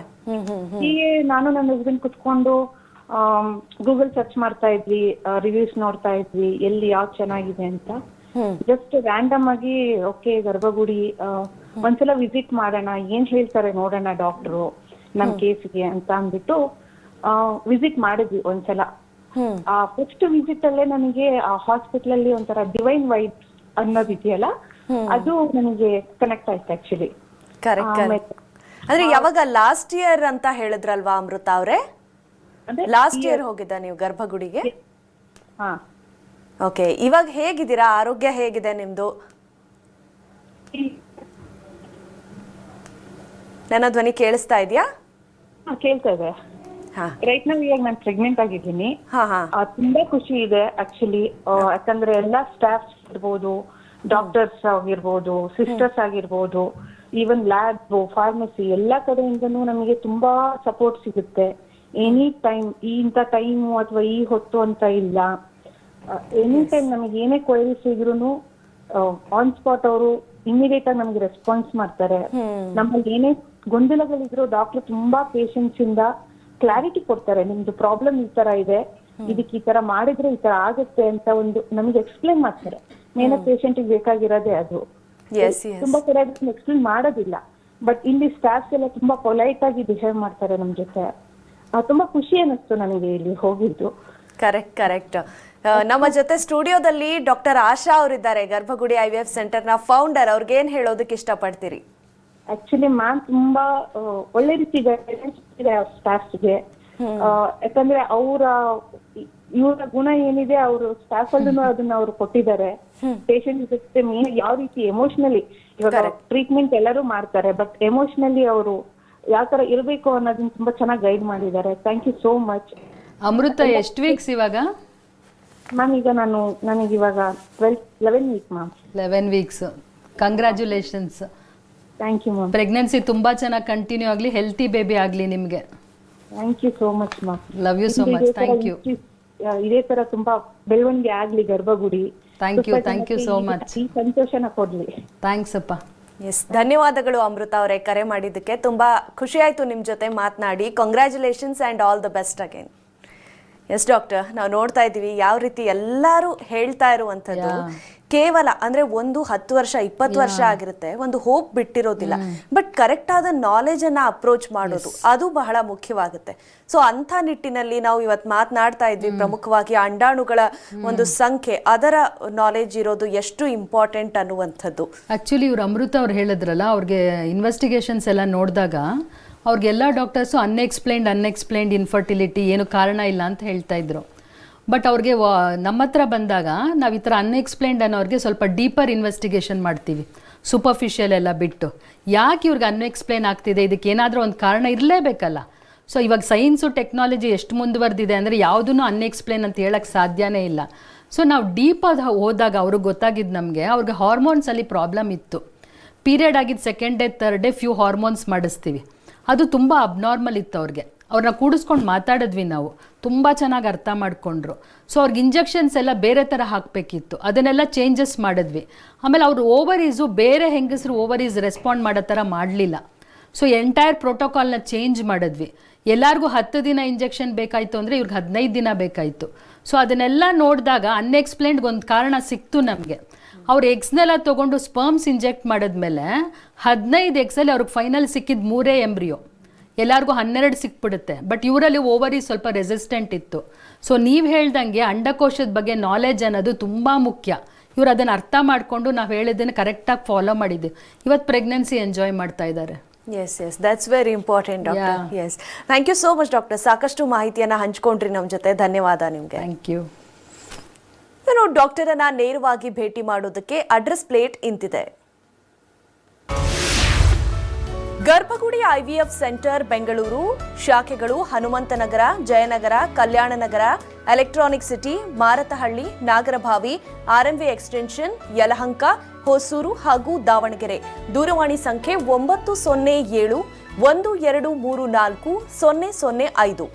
ಹೀಗೆ ನಾನು ನನ್ನ ಹಸ್ಬೆಂಡ್ ಕುತ್ಕೊಂಡು ಗೂಗಲ್ ಸರ್ಚ್ ಮಾಡ್ತಾ ಇದ್ವಿ ರಿವ್ಯೂಸ್ ನೋಡ್ತಾ ಇದ್ವಿ ಎಲ್ಲಿ ಯಾವ್ದು ಚೆನ್ನಾಗಿದೆ ಅಂತ. ಜಸ್ಟ್ ರ್ಯಾಂಡಮ್ ಆಗಿ ಓಕೆ ಗರ್ಭಗುಡಿ ಒಂದ್ಸಲ ವಿಸಿಟ್ ಮಾಡೋಣ ಏನ್ ಹೇಳ್ತಾರೆ ನೋಡೋಣ ಡಾಕ್ಟ್ರು ನಮ್ ಕೇಸ್ಗೆ ಅಂತ ಅಂದ್ಬಿಟ್ಟು ವಿಸಿಟ್ ಮಾಡಿದ್ವಿ ಒಂದ್ಸಲ. ಫಸ್ಟ್ ವಿಸಿಟ್ ಅಲ್ಲೇ ನನಗೆ ಆ ಹಾಸ್ಪಿಟಲ್ ಅಲ್ಲಿ ಒಂಥರ ಡಿವೈನ್ ವೈಟ್ ಅನ್ನೋದು ಇದೆಯಲ್ಲ ಅದು ನನಗೆ ಕನೆಕ್ಟ್ ಆಯ್ತು ಆಕ್ಚುಲಿ ಅಂದ್ರೆ ಯಾವಾಗ ಲಾಸ್ಟ್ ಇಯರ್ ಅಂತ ಹೇಳಿದ್ರಲ್ವಾ ಅಮೃತ ಅವ್ರೆ? ಲಾಸ್ಟ್ ಇಯರ್ ಹೋಗಿದ್ದ ನೀವು ಗರ್ಭಗುಡಿಗೆ? ಹಾ. ಓಕೆ ಇವಾಗ ಹೇಗಿದ್ದೀರಾ? ಆರೋಗ್ಯ ಹೇಗಿದೆ ನಿಮ್ದು? ಈ- ನನ್ನ ಧ್ವನಿ ಕೇಳಿಸ್ತಾ ಇದೆಯಾ? ಹಾ, ಕೇಳ್ತಾ ಇದೆ. ಹಾ. ರೈಟ್ ನಾವು ಇವಾಗ ನಾನು ಪ್ರೆಗ್ನೆಂಟ್ ಆಗಿದ್ದೀನಿ. ಹಾ ಹಾ. ಆ, ತುಂಬಾ ಖುಷಿ ಇದೆ ಆಕ್ಚುಲಿ ಯಾಕಂದ್ರೆ ಎಲ್ಲಾ ಸ್ಟಾಫ್ ಇರ್ಬೋದು ಡಾಕ್ಟರ್ಸ್ ಆಗಿರ್ಬೋದು ಸಿಸ್ಟರ್ಸ್ ಆಗಿರ್ಬೋದು ಈವನ್ ಲ್ಯಾಬ್ ಫಾರ್ಮಸಿ ಎಲ್ಲಾ ಕಡೆಯಿಂದನೂ ನಮಗೆ ತುಂಬಾ ಸಪೋರ್ಟ್ ಸಿಗುತ್ತೆ. ಎನಿ ಟೈಮ್ ಈ ಇಂಥ ಟೈಮು ಅಥವಾ ಈ ಹೊತ್ತು ಅಂತ ಇಲ್ಲ. ಎನಿ ಟೈಮ್ ನಮಗೆ ಏನೇ ಕ್ವೈರೀಸ್ ಇದ್ರು ಆನ್ ಸ್ಪಾಟ್ ಅವರು ಇಮಿಡಿಯೇಟ್ ಆಗಿ ನಮ್ಗೆ ರೆಸ್ಪಾನ್ಸ್ ಮಾಡ್ತಾರೆ. ನಮ್ಮಲ್ಲಿ ಏನೇ ಗೊಂದಲಗಳಿದ್ರು ಡಾಕ್ಟರ್ ತುಂಬಾ ಪೇಷನ್ಸ್ ಇಂದ ಕ್ಲಾರಿಟಿ ಕೊಡ್ತಾರೆ. ನಿಮ್ದು ಪ್ರಾಬ್ಲಮ್ ಈ ತರ ಇದೆ ಇದಕ್ಕೆ ಈ ತರ ಮಾಡಿದ್ರೆ ಈ ತರ ಆಗುತ್ತೆ ಅಂತ ಒಂದು ನಮಗೆ ಎಕ್ಸ್ಪ್ಲೇನ್ ಮಾಡ್ತಾರೆ. ಮೇನ್ ಪೇಷಂಟ್ ಬೇಕಾಗಿರೋದೇ ಅದು. ತುಂಬಾ ಕಡೆ ಎಕ್ಸ್ಪ್ಲೇನ್ ಮಾಡೋದಿಲ್ಲ. ಬಟ್ ಇಲ್ಲಿ ಸ್ಟಾಫ್ಸ್ ಎಲ್ಲ ತುಂಬಾ ಪೊಲೈಟ್ ಆಗಿ ಬಿಹೇವ್ ಮಾಡ್ತಾರೆ ನಮ್ ಜೊತೆ. ತುಂಬಾ ಖುಷಿ ಅನಿಸ್ತು ನನಗೆ ಇಲ್ಲಿ ಹೋಗಿದ್ದು. ಕರೆಕ್ಟ್ ಕರೆಕ್ಟ್ ನಮ್ಮ ಜೊತೆ ಸ್ಟುಡಿಯೋದಲ್ಲಿ ಡಾಕ್ಟರ್ ಆಶಾ ಅವರಿದ್ದಾರೆ ಗರ್ಭಗುಡಿ ಐ ವಿ ಎಫ್ ಸೆಂಟರ್ನ ಫೌಂಡರ್ ಅವ್ರಿಗೆ ಏನ್ ಹೇಳೋದಕ್ಕೆ ಇಷ್ಟಪಡ್ತೀರಿ? ಆಕ್ಚುಲಿ ಮ್ಯಾಮ್ ತುಂಬಾ ಒಳ್ಳೆ ರೀತಿ ಗೈಡೆನ್ಸ್ ಇದೆ ಸ್ಟಾಫ್ಗೆ ಯಾಕಂದ್ರೆ ಅವರ ಇವರ ಗುಣ ಏನಿದೆ ಅವರು ಸ್ಟಾಫ್ ಅಲ್ಲೂ ಅದನ್ನ ಅವ್ರು ಕೊಟ್ಟಿದ್ದಾರೆ. ಪೇಷಂಟ್ ಜೊತೆ ಮೇನ್ ಯಾವ ರೀತಿ ಎಮೋಷನಲಿ ಇವಾಗ ಟ್ರೀಟ್ಮೆಂಟ್ ಎಲ್ಲರೂ ಮಾಡ್ತಾರೆ ಬಟ್ ಎಮೋಷನಲಿ ಅವರು ಯಾವ ತರ ಇರಬೇಕು ಅನ್ನೋದನ್ನ ತುಂಬಾ ಚೆನ್ನಾಗಿ ಗೈಡ್ ಮಾಡಿದ್ದಾರೆ. Thank you so much Amrutha ಎಷ್ಟು ವೀಕ್ಸ್ ಇವಾಗ? ಮ್ಯಾಮ್ ಈಗ ನಾನು ನನಗೆ ಇವಾಗ twelve eleven week ma'am eleven weeks congratulations thank you ma'am pregnancy ತುಂಬಾ ಚೆನ್ನಾಗಿ ಕಂಟಿನ್ಯೂ ಆಗಲಿ ಹೆಲ್ತಿ ಬೇಬಿ ಆಗಲಿ ನಿಮಗೆ. Thank you so much ma'am love you so much thank you ಇದೇ ತರ ತುಂಬಾ ಬೆಳವಣಿಗೆ ಆಗಲಿ Garbhagudi. Thank you thank you so much ಈ ಸಂತೋಷನ ಕೊಡ್ಲಿ. ಥ್ಯಾಂಕ್ಸ್ ಅಪ್ಪ. ಎಸ್ ಧನ್ಯವಾದಗಳು ಅಮೃತ ಅವರೇ ಕರೆ ಮಾಡಿದ್ದಕ್ಕೆ. ತುಂಬಾ ಖುಷಿ ಆಯ್ತು ನಿಮ್ಮ ಜೊತೆ ಮಾತನಾಡಿ. Congratulations and all the best again yes doctor ನಾವು ನೋಡ್ತಾ ಇದ್ದೀವಿ ಯಾವ ರೀತಿ ಎಲ್ಲರೂ ಹೇಳ್ತಾ ಇರುವಂಥದ್ದು ಕೇವಲ ಅಂದ್ರೆ ಒಂದು ಹತ್ತು ವರ್ಷ ಇಪ್ಪತ್ತು ವರ್ಷ ಆಗಿರುತ್ತೆ. ಒಂದು ಹೋಪ್ ಬಿಟ್ಟಿರೋದಿಲ್ಲ. ಬಟ್ ಕರೆಕ್ಟ್ ಆದ ನಾಲೆಜ್ ಅನ್ನ ಅಪ್ರೋಚ್ ಮಾಡೋದು ಅದು ಬಹಳ ಮುಖ್ಯವಾಗುತ್ತೆ. ಸೊ ಅಂಥ ನಿಟ್ಟಿನಲ್ಲಿ ನಾವು ಇವತ್ತು ಮಾತನಾಡ್ತಾ ಇದ್ವಿ ಪ್ರಮುಖವಾಗಿ ಅಂಡಾಣುಗಳ ಒಂದು ಸಂಖ್ಯೆ ಅದರ ನಾಲೆಜ್ ಇರೋದು ಎಷ್ಟು ಇಂಪಾರ್ಟೆಂಟ್ ಅನ್ನುವಂಥದ್ದು. ಆಕ್ಚುಲಿ ಇವ್ರು ಅಮೃತ ಅವ್ರು ಹೇಳಿದ್ರಲ್ಲ ಅವ್ರಿಗೆ ಇನ್ವೆಸ್ಟಿಗೇಷನ್ಸ್ ಎಲ್ಲ ನೋಡಿದಾಗ ಅವ್ರಿಗೆಲ್ಲ ಡಾಕ್ಟರ್ಸು ಅನ್ಎಕ್ಸ್ಪ್ಲೈನ್ಡ್ ಅನ್ಎಕ್ಸ್ಪ್ಲೈನ್ಡ್ ಇನ್ಫರ್ಟಿಲಿಟಿ ಏನು ಕಾರಣ ಇಲ್ಲ ಅಂತ ಹೇಳ್ತಾ ಇದ್ರು. ಬಟ್ ಅವ್ರಿಗೆ ನಮ್ಮ ಹತ್ರ ಬಂದಾಗ ನಾವು ಈ ಥರ ಅನ್ಎಕ್ಸ್ಪ್ಲೈನ್ಡ್ ಅನ್ನೋರಿಗೆ ಸ್ವಲ್ಪ ಡೀಪರ್ ಇನ್ವೆಸ್ಟಿಗೇಷನ್ ಮಾಡ್ತೀವಿ. ಸೂಪರ್ಫಿಷಿಯಲ್ ಎಲ್ಲ ಬಿಟ್ಟು. ಯಾಕೆ ಇವ್ರಿಗೆ ಅನ್ಎಕ್ಸ್ಪ್ಲೈನ್ ಆಗ್ತಿದೆ? ಇದಕ್ಕೆ ಏನಾದರೂ ಒಂದು ಕಾರಣ ಇರಲೇಬೇಕಲ್ಲ. ಸೊ ಇವಾಗ ಸೈನ್ಸು ಟೆಕ್ನಾಲಜಿ ಎಷ್ಟು ಮುಂದುವರೆದಿದೆ ಅಂದರೆ ಯಾವುದೂ ಅನ್ಎಕ್ಸ್ಪ್ಲೈನ್ ಅಂತ ಹೇಳಕ್ಕೆ ಸಾಧ್ಯನೇ ಇಲ್ಲ. ಸೊ ನಾವು ಡೀಪ್ ಆದ ಹೋದಾಗ ಅವ್ರಿಗೆ ಗೊತ್ತಾಗಿದ್ದು ನಮಗೆ ಅವ್ರಿಗೆ ಹಾರ್ಮೋನ್ಸಲ್ಲಿ ಪ್ರಾಬ್ಲಮ್ ಇತ್ತು. ಪೀರಿಯಡ್ ಆಗಿದ್ದು second day third day few hormones ಮಾಡಿಸ್ತೀವಿ. ಅದು ತುಂಬ ಅಬ್ನಾರ್ಮಲ್ ಇತ್ತು ಅವ್ರಿಗೆ. ಅವ್ರನ್ನ ಕೂಡಿಸ್ಕೊಂಡು ಮಾತಾಡಿದ್ವಿ ನಾವು. ತುಂಬ ಚೆನ್ನಾಗಿ ಅರ್ಥ ಮಾಡಿಕೊಂಡ್ರು. ಸೊ ಅವ್ರಿಗೆ ಇಂಜೆಕ್ಷನ್ಸ್ ಎಲ್ಲ ಬೇರೆ ಥರ ಹಾಕಬೇಕಿತ್ತು. ಅದನ್ನೆಲ್ಲ ಚೇಂಜಸ್ ಮಾಡಿದ್ವಿ. ಆಮೇಲೆ ಅವರು ಓವರೀಸು ಬೇರೆ ಹೆಂಗಸರು ಓವರೀಸ್ ರೆಸ್ಪಾಂಡ್ ಮಾಡೋ ಥರ ಮಾಡಲಿಲ್ಲ. ಸೊ ಎಂಟೈರ್ ಪ್ರೋಟೋಕಾಲ್ನ ಚೇಂಜ್ ಮಾಡಿದ್ವಿ. ಎಲ್ಲರಿಗೂ ಹತ್ತು ದಿನ ಇಂಜೆಕ್ಷನ್ ಬೇಕಾಯಿತು ಅಂದರೆ ಇವ್ರಿಗೆ ಹದಿನೈದು ದಿನ ಬೇಕಾಯಿತು. ಸೊ ಅದನ್ನೆಲ್ಲ ನೋಡಿದಾಗ ಅನ್ಎಕ್ಸ್ಪ್ಲೇನ್ಡ್ಗೆ ಒಂದು ಕಾರಣ ಸಿಕ್ತು ನಮಗೆ. ಅವ್ರು ಎಗ್ಸ್ನೆಲ್ಲ ತೊಗೊಂಡು ಸ್ಪರ್ಮ್ಸ್ ಇಂಜೆಕ್ಟ್ ಮಾಡಿದ್ಮೇಲೆ ಹದಿನೈದು ಎಗ್ಸಲ್ಲಿ ಅವ್ರಿಗೆ ಫೈನಲ್ ಸಿಕ್ಕಿದ್ದು ಮೂರೇ ಎಂಬ್ರಿಯೋ. ಎಲ್ಲರಿಗೂ ಹನ್ನೆರಡು ಸಿಕ್ಬಿಡುತ್ತೆ. ಬಟ್ ಇವರಲ್ಲಿ ಓವರಿ ಸ್ವಲ್ಪ ರೆಸಿಸ್ಟೆಂಟ್ ಇತ್ತು. ಸೊ ನೀವು ಹೇಳ್ದಂಗೆ ಅಂಡಕೋಶದ ಬಗ್ಗೆ ನಾಲೆಜ್ ಅನ್ನೋದು ತುಂಬ ಮುಖ್ಯ. ಇವರು ಅದನ್ನು ಅರ್ಥ ಮಾಡಿಕೊಂಡು ನಾವು ಹೇಳಿದ್ದನ್ನು ಕರೆಕ್ಟಾಗಿ ಫಾಲೋ ಮಾಡಿದ್ದೀವಿ ಇವತ್ತು ಪ್ರೆಗ್ನೆನ್ಸಿ ಎಂಜಾಯ್ ಮಾಡ್ತಾ ಇದ್ದಾರೆ yes yes that's very important doctor yes thank you so much doctor ಸಾಕಷ್ಟು ಮಾಹಿತಿಯನ್ನ ಹಂಚ್ಕೊಂಡ್ರಿ ನಮ್ಮ ಜೊತೆ. ಧನ್ಯವಾದ ನಿಮಗೆ. ಥ್ಯಾಂಕ್ ಯು ಇನ್ನು ಡಾಕ್ಟರನ್ನ ನೇರವಾಗಿ ಭೇಟಿ ಮಾಡೋದಕ್ಕೆ ಅಡ್ರೆಸ್ ಪ್ಲೇಟ್ ಇಂತಿದೆ. ಗರ್ಭಗುಡಿ ಐವಿಎಫ್ ಸೆಂಟರ್, ಬೆಂಗಳೂರು. ಶಾಖೆಗಳು Hanumanthanagar, Jayanagar, Kalyan Nagar, electronic city, Marathahalli, Nagarbhavi, RMV extension, Yelahanka, Hosur ಹಾಗೂ ದಾವಣಗೆರೆ. ದೂರವಾಣಿ ಸಂಖ್ಯೆ ಒಂಬತ್ತು ಸೊನ್ನೆ ಏಳು ಒಂದು ಎರಡು ಮೂರು ನಾಲ್ಕು ಸೊನ್ನೆ ಸೊನ್ನೆ ಐದು.